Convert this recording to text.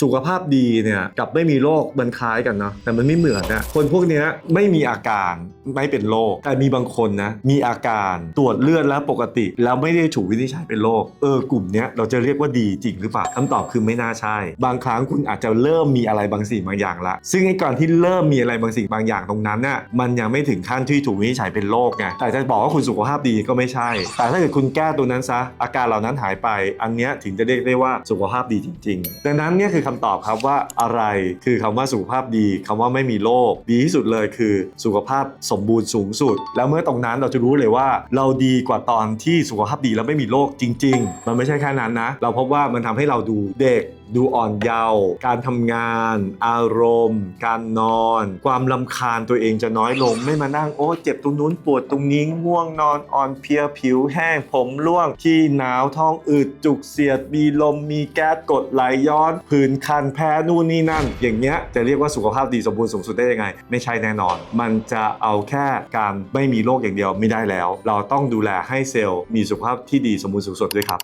สุขภาพดีเนี่ยกับไม่มีโรคมันคล้ายกันเนาะแต่มันไม่เหมือนนะคนพวกนี้ไม่มีอาการไม่เป็นโรคแต่มีบางคนนะมีอาการตรวจเลือดแล้วปกติ แล้วไม่ได้ถูกวินิจฉัยเป็นโรคเออกลุ่มนี้เราจะเรียกว่าดีจริงหรือเปล่าคำตอบคือไม่น่าใช่ บางครั้งคุณอาจจะเริ่มมีอะไรบางสิ่งบางอย่างละซึ่งไอ้ก่อนที่เริ่มมีอะไรบางสิ่งบางอย่างตรงนั้นน่ะมันยังไม่ถึงขั้นที่ถูกวินิจฉัยเป็นโรคไงแต่จะบอกว่าคุณสุขภาพดีก็ไม่ใช่ แต่ถ้าเกิดคุณแก้ตัวนั้นซะอาการเหล่านั้นหายไป อันเนี้ยถึงจะเรียกได้ว่าสุขภาพดีจริง ๆ ดังนั้นเนี่ยคือคำตอบครับว่าอะไรคือคำว่าสุขภาพดีคำว่าไม่มีโรคดีที่สุดเลยคือสุขภาพสมบูรณ์สูงสุด แล้วเมื่อตรงนั้นเราจะรู้เลยว่า เราดีกว่าตอนที่สุขภาพดีแล้วไม่มีโรคจริง ๆ มันไม่ใช่แค่นั้นนะ เราพบว่ามันทำให้เราดูเด็ก ดูอ่อนเยาว์การทำงาน อารมณ์ การนอน ความลำคาญตัวเองจะน้อยลง ไม่มานั่งโอ้เจ็บตรงนู้นปวดตรงนี้ง่วงนอนอ่อนเพลียผิวแห้งผมร่วงขี้หนาวท้องอืดจุกเสียดมีลมมีแก๊สกดไหลย้อน ผื่นคันแพ้นู่นนี่นั่น อย่างเงี้ยจะเรียกว่าสุขภาพดีสมบูรณ์สูงสุดได้ยังไง ไม่ใช่แน่นอน มันจะเอาแค่การไม่มีโรคอย่างเดียวไม่ได้แล้ว เราต้องดูแลให้เซลล์มีสุขภาพที่ดีสมบูรณ์สูงสุดด้วยครับ